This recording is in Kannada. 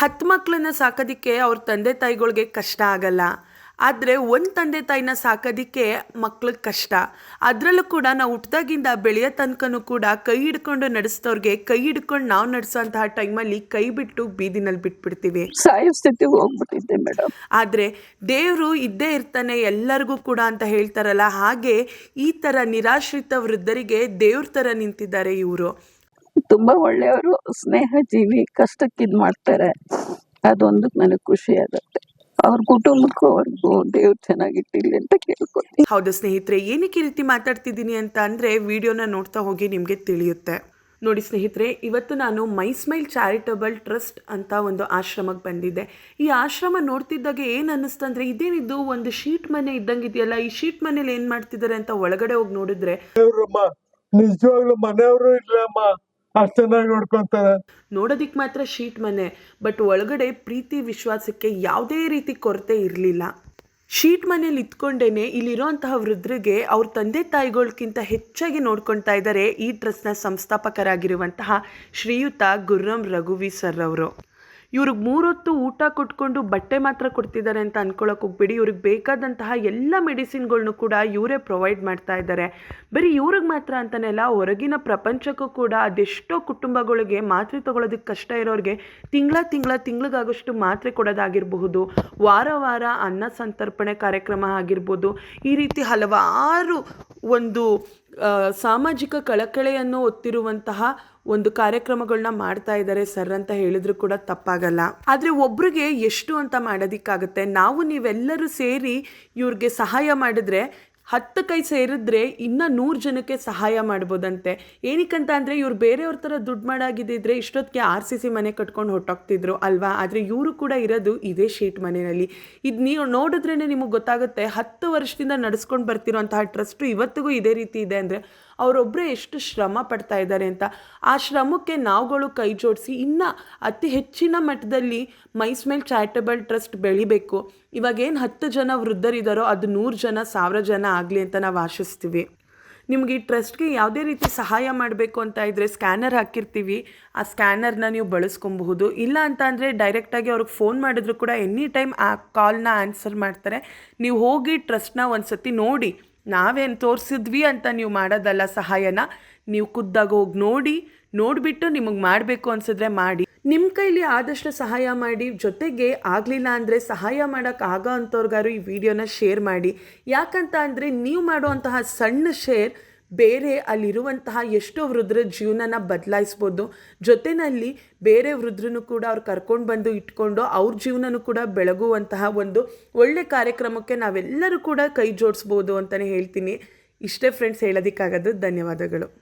ಹತ್ತು ಮಕ್ಕಳನ್ನ ಸಾಕೋದಕ್ಕೆ ಅವ್ರ ತಂದೆ ತಾಯಿಗಳಿಗೆ ಕಷ್ಟ ಆಗಲ್ಲ. ಆದರೆ ಒಂದು ತಂದೆ ತಾಯಿನ ಸಾಕೋದಕ್ಕೆ ಮಕ್ಳಿಗೆ ಕಷ್ಟ. ಅದರಲ್ಲೂ ಕೂಡ ನಾವು ಹುಟ್ದಾಗಿಂದ ಬೆಳೆಯೋ ತನಕನೂ ಕೂಡ ಕೈ ಹಿಡ್ಕೊಂಡು ನಡೆಸಿದವ್ರಿಗೆ ಕೈ ಹಿಡ್ಕೊಂಡು ನಾವು ನಡೆಸೋಂತಹ ಟೈಮಲ್ಲಿ ಕೈ ಬಿಟ್ಟು ಬೀದಿನಲ್ಲಿ ಬಿಟ್ಬಿಡ್ತೀವಿ. ಸ್ಥಿತಿಗೆ ಹೋಗ್ಬಿಟ್ಟಿದ್ದೆ ಮೇಡಮ್. ಆದರೆ ದೇವರು ಇದ್ದೇ ಇರ್ತಾನೆ ಎಲ್ಲರಿಗೂ ಕೂಡ ಅಂತ ಹೇಳ್ತಾರಲ್ಲ ಹಾಗೆ ಈ ಥರ ನಿರಾಶ್ರಿತ ವೃದ್ಧರಿಗೆ ದೇವ್ರ ಥರ ನಿಂತಿದ್ದಾರೆ ಇವರು. ತುಂಬಾ ಒಳ್ಳೆಯವರು ಸ್ನೇಹ ಜೀವಿ ಕಷ್ಟಕ್ಕೆ ಇದು ಮಾಡ್ತಾರೆ. ಅದೊಂದು ನನಗೆ ಖುಷಿ ಆಗುತ್ತೆ. ಅವ್ರ ಕುಟುಂಬಕ್ಕೂ ಅವ್ರಿಗೂ ದೇವ್ರು ಚೆನ್ನಾಗಿಟ್ಟಿರ್ಲಿ ಅಂತ ಕೇಳ್ಕೊತೀನಿ. ಹೌದು ಸ್ನೇಹಿತರೆ ಏನಕ್ಕೆ ಈ ರೀತಿ ಮಾತಾಡ್ತಿದ್ದೀನಿ ಅಂತ ಅಂದ್ರೆ ವಿಡಿಯೋನ ನೋಡ್ತಾ ಹೋಗಿ ನಿಮಗೆ ತಿಳಿಯುತ್ತೆ. ನೋಡಿ ಸ್ನೇಹಿತರೆ ಇವತ್ತು ನಾನು ಮೈ ಸ್ಮೈಲ್ ಚಾರಿಟಬಲ್ ಟ್ರಸ್ಟ್ ಅಂತ ಒಂದು ಆಶ್ರಮಕ್ಕೆ ಬಂದಿದ್ದೆ. ಈ ಆಶ್ರಮ ನೋಡ್ತಿದ್ದಾಗ ಏನು ಅನ್ನಿಸ್ತಂದ್ರೆ ಇದೇನಿದು ಒಂದು ಶೀಟ್ ಮನೆ ಇದ್ದಂಗೆ ಇದೆಯಲ್ಲ ಈ ಶೀಟ್ ಮನೇಲಿ ಏನು ಮಾಡ್ತಿದ್ದಾರೆ ಅಂತ ಒಳಗಡೆ ಹೋಗಿ ನೋಡಿದ್ರೆ ನಿಜವಾಗ್ಲೂ ಮನೆಯವರು ಇಲ್ಲಮ್ಮ. ಚೆನ್ನಾಗಿ ನೋಡೋದಿಕ್ ಮಾತ್ರ ಶೀಟ್ ಮನೆ, ಬಟ್ ಒಳಗಡೆ ಪ್ರೀತಿ ವಿಶ್ವಾಸಕ್ಕೆ ಯಾವುದೇ ರೀತಿ ಕೊರತೆ ಇರಲಿಲ್ಲ. ಶೀಟ್ ಮನೇಲಿ ಇತ್ಕೊಂಡೇನೆ ಇಲ್ಲಿರೋಂತಹ ವೃದ್ಧರಿಗೆ ಅವ್ರ ತಂದೆ ತಾಯಿಗಳಿಗಿಂತ ಹೆಚ್ಚಾಗಿ ನೋಡ್ಕೊಳ್ತಾ ಇದ್ದಾರೆ ಈ ಟ್ರಸ್ಟ್ನ ಸಂಸ್ಥಾಪಕರಾಗಿರುವಂತಹ ಶ್ರೀಯುತ ಗುರ್ರಂ ರಘುವಿ ಸರ್ ಅವರು ಇವ್ರಿಗೆ ಮೂರೊತ್ತು ಊಟ ಕೊಟ್ಕೊಂಡು ಬಟ್ಟೆ ಮಾತ್ರ ಕೊಡ್ತಿದ್ದಾರೆ ಅಂತ ಅಂದ್ಕೊಳ್ಳೋಕೆ ಹೋಗ್ಬೇಡಿ. ಇವ್ರಿಗೆ ಬೇಕಾದಂತಹ ಎಲ್ಲ ಮೆಡಿಸಿನ್ಗಳ್ನು ಕೂಡ ಇವರೇ ಪ್ರೊವೈಡ್ ಮಾಡ್ತಾ ಇದ್ದಾರೆ. ಬರೀ ಇವ್ರಿಗೆ ಮಾತ್ರ ಅಂತನೆಲ್ಲ ಹೊರಗಿನ ಪ್ರಪಂಚಕ್ಕೂ ಕೂಡ ಅದೆಷ್ಟೋ ಕುಟುಂಬಗಳಿಗೆ ಮಾತ್ರೆ ತೊಗೊಳೋದಕ್ಕೆ ಕಷ್ಟ ಇರೋರಿಗೆ ತಿಂಗಳ ತಿಂಗಳ ತಿಂಗಳಿಗಾಗೋಷ್ಟು ಮಾತ್ರೆ ಕೊಡೋದಾಗಿರಬಹುದು, ವಾರ ವಾರ ಅನ್ನ ಸಂತರ್ಪಣೆ ಕಾರ್ಯಕ್ರಮ ಆಗಿರ್ಬೋದು, ಈ ರೀತಿ ಹಲವಾರು ಒಂದು ಸಾಮಾಜಿಕ ಕಳಕಳೆಯನ್ನು ಒತ್ತಿರುವಂತಹ ಒಂದು ಕಾರ್ಯಕ್ರಮಗಳನ್ನ ಮಾಡ್ತಾ ಇದ್ದಾರೆ ಸರ್ ಅಂತ ಹೇಳಿದ್ರು ಕೂಡ ತಪ್ಪಾಗಲ್ಲ. ಆದರೆ ಒಬ್ರಿಗೆ ಎಷ್ಟು ಅಂತ ಮಾಡೋದಿಕ್ಕಾಗುತ್ತೆ? ನಾವು ನೀವೆಲ್ಲರೂ ಸೇರಿ ಇವ್ರಿಗೆ ಸಹಾಯ ಮಾಡಿದ್ರೆ ಹತ್ತು ಕೈ ಸೇರಿದ್ರೆ ಇನ್ನ ನೂರು ಜನಕ್ಕೆ ಸಹಾಯ ಮಾಡ್ಬೋದಂತೆ. ಏನಕ್ಕಂತ ಅಂದರೆ ಇವ್ರು ಬೇರೆಯವ್ರ ಥರ ದುಡ್ಡು ಮಾಡಾಗಿದ್ದಿದ್ರೆ ಇಷ್ಟೊತ್ತಿಗೆ ಆರ್ ಸಿ ಸಿ ಮನೆ ಕಟ್ಕೊಂಡು ಹೊಟ್ಟೋಗ್ತಿದ್ರು ಅಲ್ವಾ? ಆದರೆ ಇವರು ಕೂಡ ಇರೋದು ಇದೇ ಶೀಟ್ ಮನೆಯಲ್ಲಿ. ಇದು ನೀವು ನೋಡಿದ್ರೇ ನಿಮಗೆ ಗೊತ್ತಾಗುತ್ತೆ ಹತ್ತು ವರ್ಷದಿಂದ ನಡೆಸ್ಕೊಂಡು ಬರ್ತಿರೋಂತಹ ಟ್ರಸ್ಟು ಇವತ್ತಿಗೂ ಇದೇ ರೀತಿ ಇದೆ ಅಂದರೆ ಅವರೊಬ್ಬರೇ ಎಷ್ಟು ಶ್ರಮ ಪಡ್ತಾ ಇದ್ದಾರೆ ಅಂತ. ಆ ಶ್ರಮಕ್ಕೆ ನಾವುಗಳು ಕೈ ಜೋಡಿಸಿ ಇನ್ನು ಅತಿ ಹೆಚ್ಚಿನ ಮಟ್ಟದಲ್ಲಿ ಮೈಸ್ಮೇಲ್ ಚಾರಿಟಬಲ್ ಟ್ರಸ್ಟ್ ಬೆಳಿಬೇಕು. ಇವಾಗೇನು ಹತ್ತು ಜನ ವೃದ್ಧರಿದ್ದಾರೋ ಅದು ನೂರು ಜನ, ಸಾವಿರ ಜನ ಆಗಲಿ ಅಂತ ನಾವು ಆಶಿಸ್ತೀವಿ. ನಿಮ್ಗೆ ಈ ಟ್ರಸ್ಟ್ಗೆ ಯಾವುದೇ ರೀತಿ ಸಹಾಯ ಮಾಡಬೇಕು ಅಂತ ಇದ್ದರೆ ಸ್ಕ್ಯಾನರ್ ಹಾಕಿರ್ತೀವಿ. ಆ ಸ್ಕ್ಯಾನರ್ನ ನೀವು ಬಳಸ್ಕೊಬಹುದು. ಇಲ್ಲ ಅಂತ ಅಂದರೆ ಡೈರೆಕ್ಟಾಗಿ ಅವ್ರಿಗೆ ಫೋನ್ ಮಾಡಿದ್ರು ಕೂಡ ಎನಿ ಟೈಮ್ ಆ ಕಾಲ್ನ ಆನ್ಸರ್ ಮಾಡ್ತಾರೆ. ನೀವು ಹೋಗಿ ಟ್ರಸ್ಟ್ನ ಒಂದು ಸತಿ ನೋಡಿ. ನಾವೇನು ತೋರಿಸಿದ್ವಿ ಅಂತ ನೀವು ಮಾಡೋದಲ್ಲ ಸಹಾಯನ, ನೀವು ಖುದ್ದಾಗ ಹೋಗಿ ನೋಡಿ, ನೋಡಿಬಿಟ್ಟು ನಿಮಗೆ ಮಾಡಬೇಕು ಅನ್ಸಿದ್ರೆ ಮಾಡಿ. ನಿಮ್ಮ ಕೈಲಿ ಆದಷ್ಟು ಸಹಾಯ ಮಾಡಿ, ಜೊತೆಗೆ ಆಗಲಿಲ್ಲ ಅಂದರೆ ಸಹಾಯ ಮಾಡೋಕ್ಕೆ ಆಗೋ ಅಂಥವ್ರಿಗಾರು ಈ ವಿಡಿಯೋನ ಶೇರ್ ಮಾಡಿ. ಯಾಕಂತ ಅಂದರೆ ನೀವು ಮಾಡುವಂತಹ ಸಣ್ಣ ಶೇರ್ ಬೇರೆ ಅಲ್ಲಿರುವಂತಹ ಎಷ್ಟೋ ವೃದ್ಧರ ಜೀವನನ ಬದಲಾಯಿಸ್ಬೋದು. ಜೊತೆಯಲ್ಲಿ ಬೇರೆ ವೃದ್ಧರನ್ನು ಕೂಡ ಅವ್ರು ಕರ್ಕೊಂಡು ಬಂದು ಇಟ್ಕೊಂಡು ಅವ್ರ ಜೀವನನೂ ಕೂಡ ಬೆಳಗುವಂತಹ ಒಂದು ಒಳ್ಳೆ ಕಾರ್ಯಕ್ರಮಕ್ಕೆ ನಾವೆಲ್ಲರೂ ಕೂಡ ಕೈ ಜೋಡಿಸ್ಬೋದು ಅಂತಲೇ ಹೇಳ್ತೀನಿ. ಇಷ್ಟೇ ಫ್ರೆಂಡ್ಸ್ ಹೇಳೋದಕ್ಕಾಗೋದು. ಧನ್ಯವಾದಗಳು.